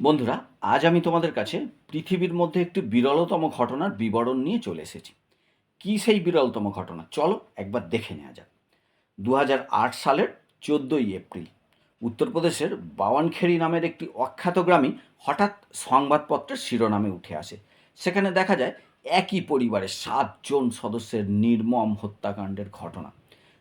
বন্ধুরা, আজ আমি তোমাদের কাছে পৃথিবীর মধ্যে একটি বিরলতম ঘটনার বিবরণ নিয়ে চলে এসেছি। কী সেই বিরলতম ঘটনা? চলো একবার দেখে নেওয়া যাক। দু সালের চোদ্দোই এপ্রিল, উত্তরপ্রদেশের বাওয়ানখেড়ি নামের একটি অখ্যাত গ্রামে হঠাৎ সংবাদপত্রের শিরোনামে উঠে আসে। সেখানে দেখা যায়, একই পরিবারের সাতজন সদস্যের নির্মম হত্যাকাণ্ডের ঘটনা।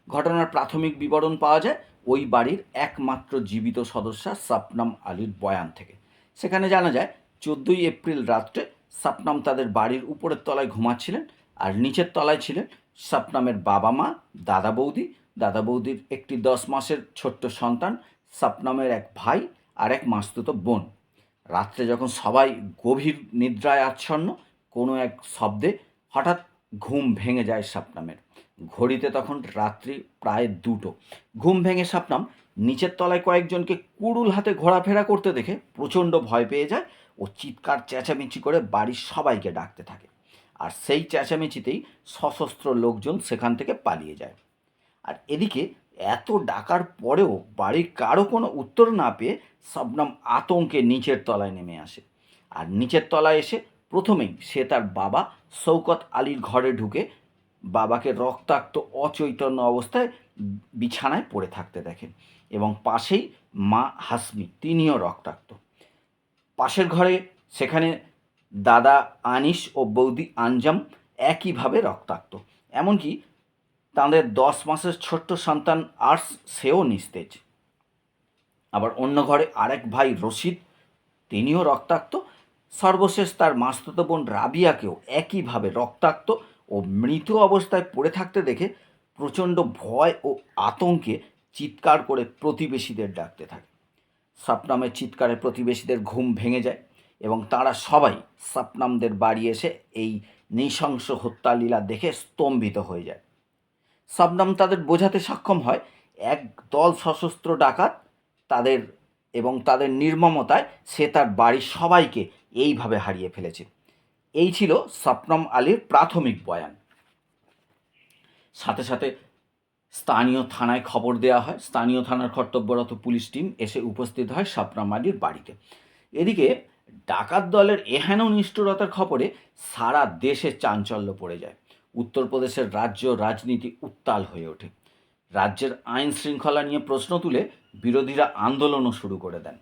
ঘটনার প্রাথমিক বিবরণ পাওয়া যায় ওই বাড়ির একমাত্র জীবিত সদস্যা সাপনাম আলীর বয়ান থেকে। সেখানে জানা যায়, চোদ্দোই এপ্রিল রাত্রে সাপনাম তাদের বাড়ির উপরের তলায় ঘুমাচ্ছিলেন আর নিচের তলায় ছিলেন সাপনামের বাবা মা, দাদা বৌদি। দাদা বৌদির একটি দশ মাসের ছোট্ট সন্তান, সাপনামের এক ভাই আর এক মাস্তুতো বোন। রাত্রে যখন সবাই গভীর নিদ্রায় আচ্ছন্ন, কোনো এক শব্দে হঠাৎ ঘুম ভেঙে যায় সাপনামের। ঘড়িতে তখন রাত্রি প্রায় দুটো। ঘুম ভেঙে সাপনাম নিচের তলায় কয়েকজনকে কুড়ুল হাতে ঘোরাফেরা করতে দেখে প্রচণ্ড ভয় পেয়ে যায় ও চিৎকার, চেঁচামেচি করে বাড়ির সবাইকে ডাকতে থাকে। আর সেই চেঁচামেচিতেই সশস্ত্র লোকজন সেখান থেকে পালিয়ে যায়। আর এদিকে এত ডাকার পরেও বাড়ির কারও কোনো উত্তর না পেয়ে শবনম আতঙ্কে নিচের তলায় নেমে আসে। আর নিচের তলায় এসে প্রথমেই সে তার বাবা শৌকত আলীর ঘরে ঢুকে বাবাকে রক্তাক্ত, অচৈতন্য অবস্থায় বিছানায় পড়ে থাকতে দেখেন এবং পাশেই মা হাসমি, তিনিও রক্তাক্ত। পাশের ঘরে সেখানে দাদা আনিস ও বৌদি আঞ্জাম একইভাবে রক্তাক্ত। এমনকি তাদের দশ মাসের ছোট্ট সন্তান আর্স, সেও নিস্তেজ। আবার অন্য ঘরে আরেক ভাই রশিদ, তিনিও রক্তাক্ত। সর্বশেষ তার মাস্তুতো বোন রাবিয়াকেও একইভাবে রক্তাক্ত ও মৃত অবস্থায় পড়ে থাকতে দেখে প্রচণ্ড ভয় ও আতঙ্কে চিৎকার করে প্রতিবেশীদের ডাকতে থাকে। সাপনামের চিৎকারে প্রতিবেশীদের ঘুম ভেঙে যায় এবং তারা সবাই সাপনামদের বাড়ি এসে এই নৃশংস হত্যালীলা দেখে স্তম্ভিত হয়ে যায়। সাবনাম তাদের বোঝাতে সক্ষম হয়, এক দল সশস্ত্র ডাকাত তাদের এবং তাদের নির্মমতায় সে তার বাড়ির সবাইকে এইভাবে হারিয়ে ফেলেছে। এই ছিল সপনম আলীর প্রাথমিক বয়ান। সাথে সাথে স্থানীয় থানায় খবর দেওয়া হয়। স্থানীয় থানার কর্তব্যরত পুলিশ টিম এসে উপস্থিত হয় স্বপ্নম আলীর বাড়িতে। এদিকে ডাকাত দলের এহেন নিষ্ঠুরতার খবরে সারা দেশে চাঞ্চল্য পড়ে যায়। উত্তরপ্রদেশের রাজ্য রাজনীতি উত্তাল হয়ে ওঠে। রাজ্যের আইন শৃঙ্খলা নিয়ে প্রশ্ন তুলে বিরোধীরা আন্দোলনও শুরু করে দেন।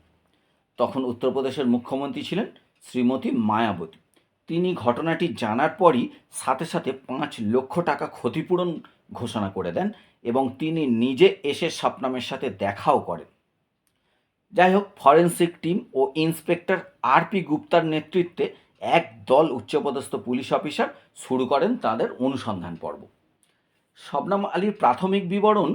তখন উত্তরপ্রদেশের মুখ্যমন্ত্রী ছিলেন শ্রীমতী মায়াবতী। তিনি ঘটনাটি জানার পরই সাথে সাথে পাঁচ লক্ষ টাকা ক্ষতিপূরণ ঘোষণা করে দেন এবং তিনি নিজে এসে স্বপ্নামের সাথে দেখাও করেন। যাই হোক, ফরেন্সিক টিম ও ইন্সপেক্টর আর পি গুপ্তার নেতৃত্বে এক দল উচ্চপদস্থ পুলিশ অফিসার শুরু করেন তাদের অনুসন্ধান পর্ব। শবনাম আলীর প্রাথমিক বিবরণ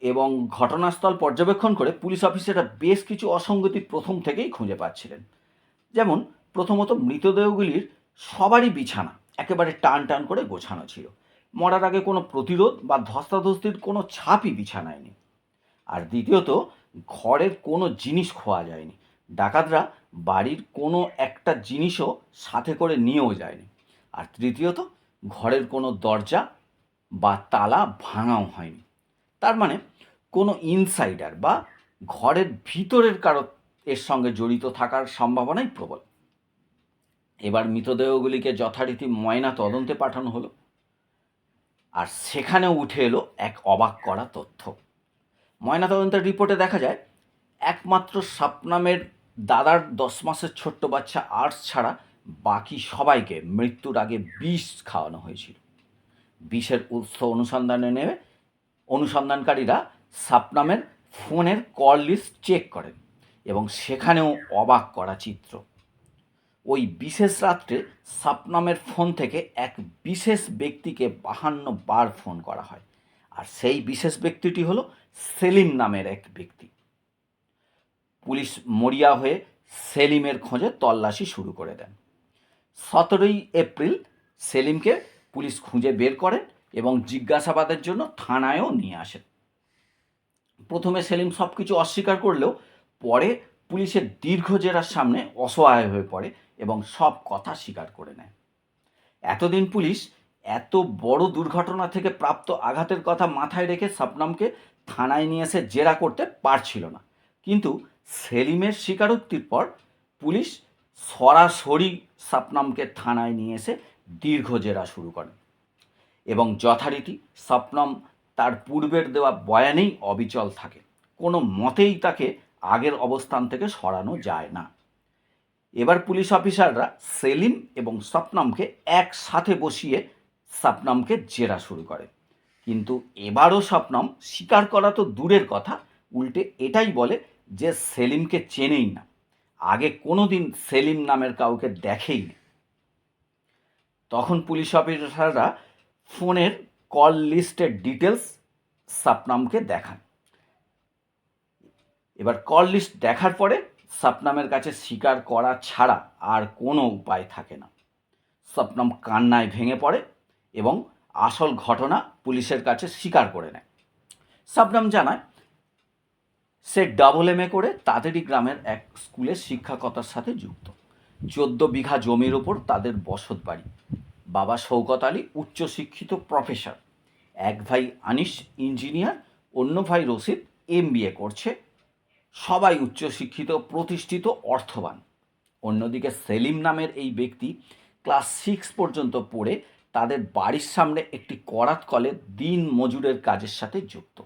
এবং ঘটনাস্থল পর্যবেক্ষণ করে পুলিশ অফিসাররা বেশ কিছু অসঙ্গতি প্রথম থেকেই খুঁজে পাচ্ছিলেন। যেমন, প্রথমত মৃতদেহগুলির সবারই বিছানা, একেবারে টান টান করে গোছানো ছিল। মরার আগে কোনো প্রতিরোধ বা ধস্তাধস্তির কোনো ছাপই বিছানায় নেই আর দ্বিতীয়ত, ঘরের কোনো জিনিস খোয়া যায়নি। ডাকাতরা বাড়ির কোনো একটা জিনিসও সাথে করে নিয়েও যায়নি। আর তৃতীয়ত, ঘরের কোনো দরজা বা তালা ভাঙাও হয়নি। তার মানে কোনো ইনসাইডার বা ঘরের ভিতরের কারও এর সঙ্গে জড়িত থাকার সম্ভাবনাই প্রবল। এবার মৃতদেহগুলিকে যথারীতি ময়না তদন্তে পাঠানো হলো। আর সেখানেও উঠে এলো এক অবাক করা তথ্য। ময়নাতদন্তের রিপোর্টে দেখা যায়, একমাত্র সাপনামের দাদার দশ মাসের ছোট্ট বাচ্চা আর্টস ছাড়া বাকি সবাইকে মৃত্যুর আগে বিষ খাওয়ানো হয়েছিল। বিষের উৎস অনুসন্ধানে নেমে অনুসন্ধানকারীরা সাপনামের ফোনের কল লিস্ট চেক করেন এবং সেখানেও অবাক করা চিত্র। ওই বিশেষ রাত্রে সাপনামের ফোন থেকে এক বিশেষ ব্যক্তিকে বাহান্ন বার ফোন করা হয়। আর সেই বিশেষ ব্যক্তিটি হলো সেলিম নামের এক ব্যক্তি। পুলিশ মরিয়া হয়ে সেলিমের খোঁজে তল্লাশি শুরু করে দেন। সতেরোই এপ্রিল সেলিমকে পুলিশ খুঁজে বের করেন এবং জিজ্ঞাসাবাদের জন্য থানায়ও নিয়ে আসেন। প্রথমে সেলিম সব কিছু অস্বীকার করলেও পরে পুলিশের দীর্ঘ জেরার সামনে অসহায় হয়ে পড়ে এবং সব কথা স্বীকার করে নেয়। এতদিন পুলিশ এত বড় দুর্ঘটনা থেকে প্রাপ্ত আঘাতের কথা মাথায় রেখে শবনমকে থানায় নিয়ে এসে জেরা করতে পারছিল না। কিন্তু সেলিমের স্বীকারোক্তির পর পুলিশ সরাসরি সাপনামকে থানায় নিয়ে এসে দীর্ঘ জেরা শুরু করে এবং যথারীতি স্বপ্নম তার পূর্বের দেওয়া বয়ানেই অবিচল থাকে। কোনো মতেই তাকে আগের অবস্থান থেকে সরানো যায় না। এবার পুলিশ অফিসাররা সেলিম এবং স্বপ্নমকে একসাথে বসিয়ে স্বপ্নমকে জেরা শুরু করে। কিন্তু এবারও স্বপ্নম স্বীকার করা তো দূরের কথা, উল্টে এটাই বলে যে সেলিমকে চেনেই না। আগে কোনো দিন সেলিম নামের কাউকে দেখেই দেখেইনি তখন পুলিশ অফিসাররা ফোনের কল লিস্টের ডিটেলস সাপনামকে দেখান। এবার কল লিস্ট দেখার পরে সাপনামের কাছে স্বীকার করা ছাড়া আর কোনো উপায় থাকে না। স্বপ্নম কান্নায় ভেঙে পড়ে এবং আসল ঘটনা পুলিশের কাছে স্বীকার করে নেয়। সাবনাম জানায়, সে ডাবল এম এ করে তাদেরই গ্রামের এক স্কুলের শিক্ষকতার সাথে যুক্ত। চোদ্দ বিঘা জমির ওপর তাদের বসত বাড়ি। বাবা শৌকত আলী উচ্চশিক্ষিত প্রফেসর এক ভাই আনিস ইঞ্জিনিয়ার অন্য ভাই রশিদ এম করছে সবাই উচ্চশিক্ষিত, প্রতিষ্ঠিত, অর্থবান। অন্যদিকে সেলিম নামের এই ব্যক্তি ক্লাস সিক্স পর্যন্ত পড়ে তাদের বাড়ির সামনে একটি করাত কলে দিন মজুরের কাজের সাথে যুক্ত।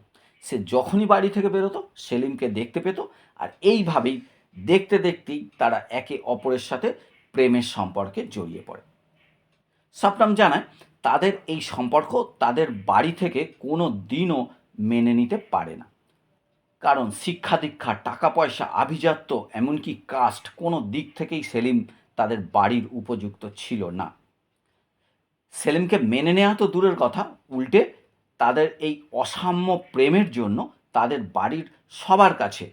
সে যখনই বাড়ি থেকে বেরোতো, সেলিমকে দেখতে পেত আর এইভাবেই দেখতে দেখতেই তারা একে অপরের সাথে প্রেমের সম্পর্কে জড়িয়ে পড়ে। সাপনাম জানায়, তাদের এই সম্পর্ক তাদের বাড়ি থেকে কোনো দিনও মেনে নিতে পারে না। কারণ শিক্ষা দীক্ষা, টাকা পয়সা, আভিজাত্য, এমনকি কাস্ট কোনো দিক থেকেই সেলিম তাদের বাড়ির উপযুক্ত ছিল না। সেলিমকে মেনে নেওয়া তো দূরের কথা, উল্টে তাদের এই অসাম্য প্রেমের জন্য তাদের বাড়ির সবার কাছে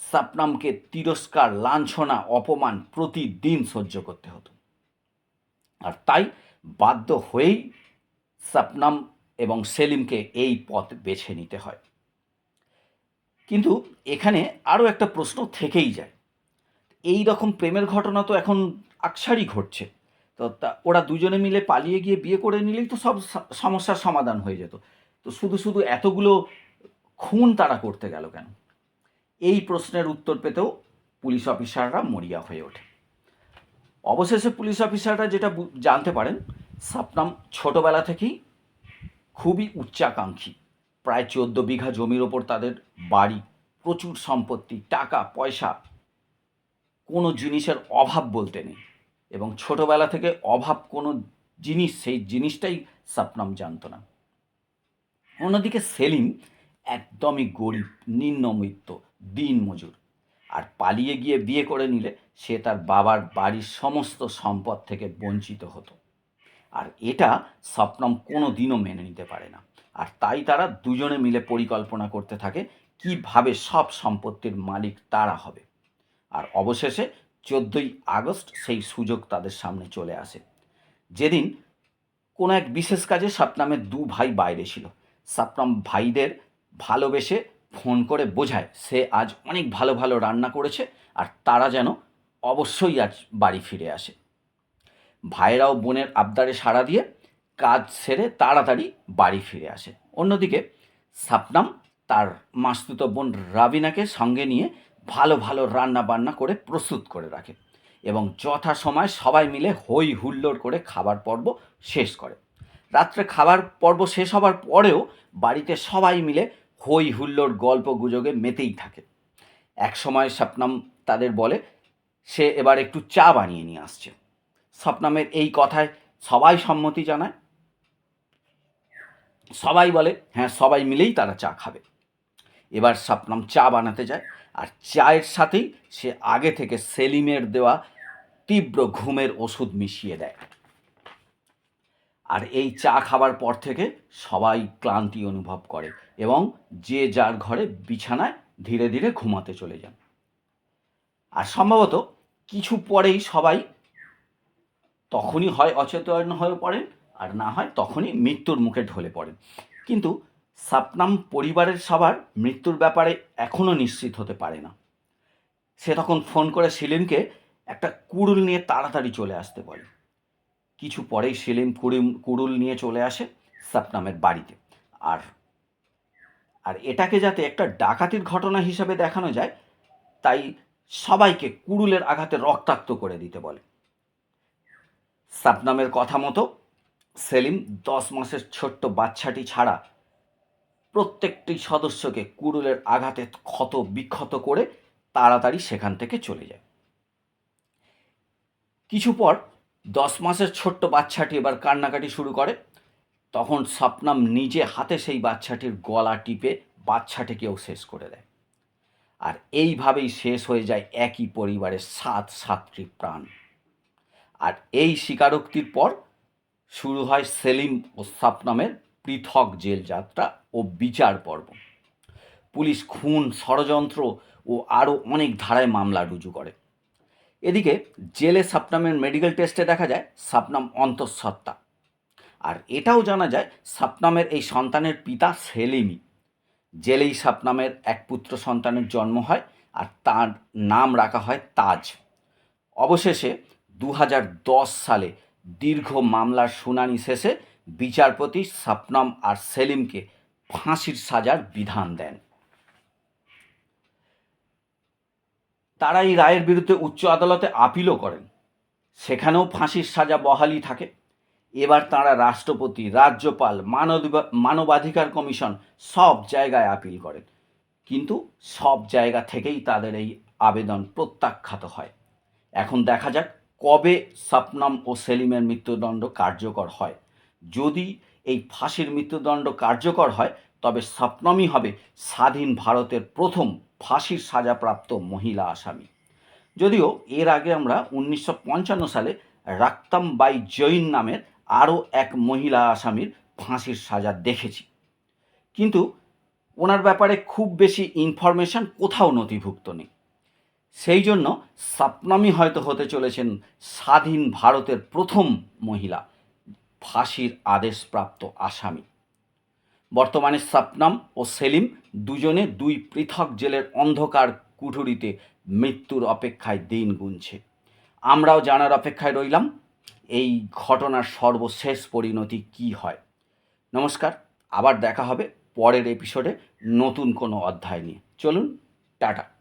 সাপনামকে তিরস্কার, লাঞ্ছনা, অপমান প্রতিদিন সহ্য করতে হতো। আর তাই বাধ্য হয়েই সাপনাম এবং সেলিমকে এই পথ বেছে নিতে হয়। কিন্তু এখানে আরও একটা প্রশ্ন থেকেই যায়। এই রকম প্রেমের ঘটনা তো এখন আকসারই ঘটছে। তো তা, ওরা দুজনে মিলে পালিয়ে গিয়ে বিয়ে করে নিলেই তো সব সমস্যার সমাধান হয়ে যেত। তো শুধু শুধু এতগুলো খুন তারা করতে গেল কেন? এই প্রশ্নের উত্তর পেতেও পুলিশ অফিসাররা মরিয়া হয়ে ওঠে। অবশেষে পুলিশ অফিসাররা যেটা জানতে পারেন, সাপনাম ছোটবেলা থেকেই খুবই উচ্চাকাঙ্ক্ষী। প্রায় চোদ্দ বিঘা জমির ওপর তাদের বাড়ি। প্রচুর সম্পত্তি, টাকা, পয়সা। কোনো জিনিসের অভাব বলতে নেই। এবং ছোটবেলা থেকে অভাব কোনো জিনিস, সেই জিনিসটাই সাপনাম জানতো না। অন্যদিকে সেলিম একদমই গরিব নিম্নমিত্ত দিন মজুর। আর পালিয়ে গিয়ে বিয়ে করে নিলে সে তার বাবার বাড়ির সমস্ত সম্পদ থেকে বঞ্চিত হতো। আর এটা স্বপ্নম কোনো দিনও মেনে নিতে পারে না। আর তাই তারা দুজনে মিলে পরিকল্পনা করতে থাকে কীভাবে সব সম্পত্তির মালিক তারা হবে। আর অবশেষে চোদ্দোই আগস্ট সেই সুযোগ তাদের সামনে চলে আসে। যেদিন কোনো এক বিশেষ কাজে সাপনামের দু ভাই বাইরে ছিল। সাপনাম ভাইদের ভালোবেসে ফোন করে বোঝায়, সে আজ অনেক ভালো ভালো রান্না করেছে আর তারা যেন অবশ্যই আজ বাড়ি ফিরে আসে। ভাইয়েরাও বোনের আবদারে সাড়া দিয়ে কাজ সেরে তাড়াতাড়ি বাড়ি ফিরে আসে। অন্যদিকে সাপনাম তার মাস্তুত বোন রাবিনাকে সঙ্গে নিয়ে ভালো ভালো রান্না বান্না করে প্রস্তুত করে রাখে এবং যথাসময় সবাই মিলে হই হুল্লোড় করে খাবার পর্ব শেষ করে। রাত্রে খাবার পর্ব শেষ হবার পরেও বাড়িতে সবাই মিলে হই হুল্লোড় গল্প গুজবে মেতেই থাকে। এক সময় স্বপ্নাম তাদের বলে, সে এবার একটু চা বানিয়ে নিয়ে আসছে। স্বপ্নামের এই কথায় সবাই সম্মতি জানায়। সবাই বলে হ্যাঁ সবাই মিলেই তারা চা খাবে। এবার স্বপ্নাম চা বানাতে যায়, আর চায়ের সাথেই সে আগে থেকে সেলিমের দেওয়া তীব্র ঘুমের ওষুধ মিশিয়ে দেয়। আর এই চা খাবার পর থেকে সবাই ক্লান্তি অনুভব করে এবং যে যার ঘরে বিছানায় ধীরে ধীরে ঘুমাতে চলে যান। আর সম্ভবত কিছু পরেই সবাই তখনই হয় অচেতন হয়ে পড়েন আর না হয় তখনই মৃত্যুর মুখে ঢলে পড়েন কিন্তু সাপনাম পরিবারের সবার মৃত্যুর ব্যাপারে এখনও নিশ্চিত হতে পারে না। সে তখন ফোন করে সেলিমকে একটা কুড়ুল নিয়ে তাড়াতাড়ি চলে আসতে বলে। কিছু পরেই সেলিম কুড়িম কুড়ুল নিয়ে চলে আসে সাপনামের বাড়িতে। আর আর এটাকে যাতে একটা ডাকাতির ঘটনা হিসাবে দেখানো যায়, তাই সবাইকে কুড়ুলের আঘাতে রক্তাক্ত করে দিতে বলে। সাপনামের কথা মতো সেলিম দশ মাসের ছোট্ট বাচ্চাটি ছাড়া প্রত্যেকটি সদস্যকে কুড়ুলের আঘাতে ক্ষত বিক্ষত করে তাড়াতাড়ি সেখান থেকে চলে যায়। কিছু পর দশ মাসের ছোট্ট বাচ্চাটি এবার কান্নাকাটি শুরু করে। তখন স্বপ্নাম নিজে হাতে সেই বাচ্চাটির গলা টিপে বাচ্চাটিকেও শেষ করে দেয়। আর এইভাবেই শেষ হয়ে যায় একই পরিবারের সাত সাতটি প্রাণ। আর এই স্বীকারোক্তির পর শুরু হয় সেলিম ও সাপনামের পৃথক জেল যাত্রা ও বিচার পর্ব। পুলিশ খুন, ষড়যন্ত্র ও আরও অনেক ধারায় মামলা রুজু করে। এদিকে জেলে সাপনামের মেডিকেল টেস্টে দেখা যায় সাপনাম অন্তঃসত্ত্বা। আর এটাও জানা যায় সাপনামের এই সন্তানের পিতা সেলিমই। জেলেই সাপনামের এক পুত্র সন্তানের জন্ম হয় আর তার নাম রাখা হয় তাজ। অবশেষে দু হাজার দশ সালে দীর্ঘ মামলার শুনানি শেষে বিচারপতি সাপনাম আর সেলিমকে ফাঁসির সাজার বিধান দেন। তারা এই রায়ের বিরুদ্ধে উচ্চ আদালতে আপিলও করেন। সেখানেও ফাঁসির সাজা বহালই থাকে। এবার তারা রাষ্ট্রপতি, রাজ্যপাল মানবাধিকার কমিশন সব জায়গায় আপিল করেন। কিন্তু সব জায়গা থেকেই তাদের এই আবেদন প্রত্যাখ্যাত হয়। এখন দেখা যাক কবে সাপনাম ও সেলিমের মৃত্যুদণ্ড কার্যকর হয়? যদি এই ফাঁসির মৃত্যুদণ্ড কার্যকর হয়, তবে সাপনামই হবে স্বাধীন ভারতের প্রথম ফাঁসির সাজাপ্রাপ্ত মহিলা আসামি। যদিও এর আগে আমরা উনিশশো পঞ্চান্ন সালে রাক্তাম বাই জৈন নামের আরও এক মহিলা আসামির ফাঁসির সাজা দেখেছি। কিন্তু ওনার ব্যাপারে খুব বেশি ইনফরমেশন কোথাও নথিভুক্ত নেই। সেই জন্য সাপনামি হয়তো হতে চলেছেন স্বাধীন ভারতের প্রথম মহিলা, ফাঁসির আদেশপ্রাপ্ত আসামি। বর্তমানে সাপনাম ও সেলিম দুজনে দুই পৃথক জেলের অন্ধকার কুঠুরিতে মৃত্যুর অপেক্ষায় দিন গুনছে। আমরাও জানার অপেক্ষায় রইলাম, এই ঘটনার সর্বশেষ পরিণতি কি হয়? নমস্কার, আবার দেখা হবে পরের এপিসোডে নতুন কোনো অধ্যায় নিয়ে। চলুন, টাটা।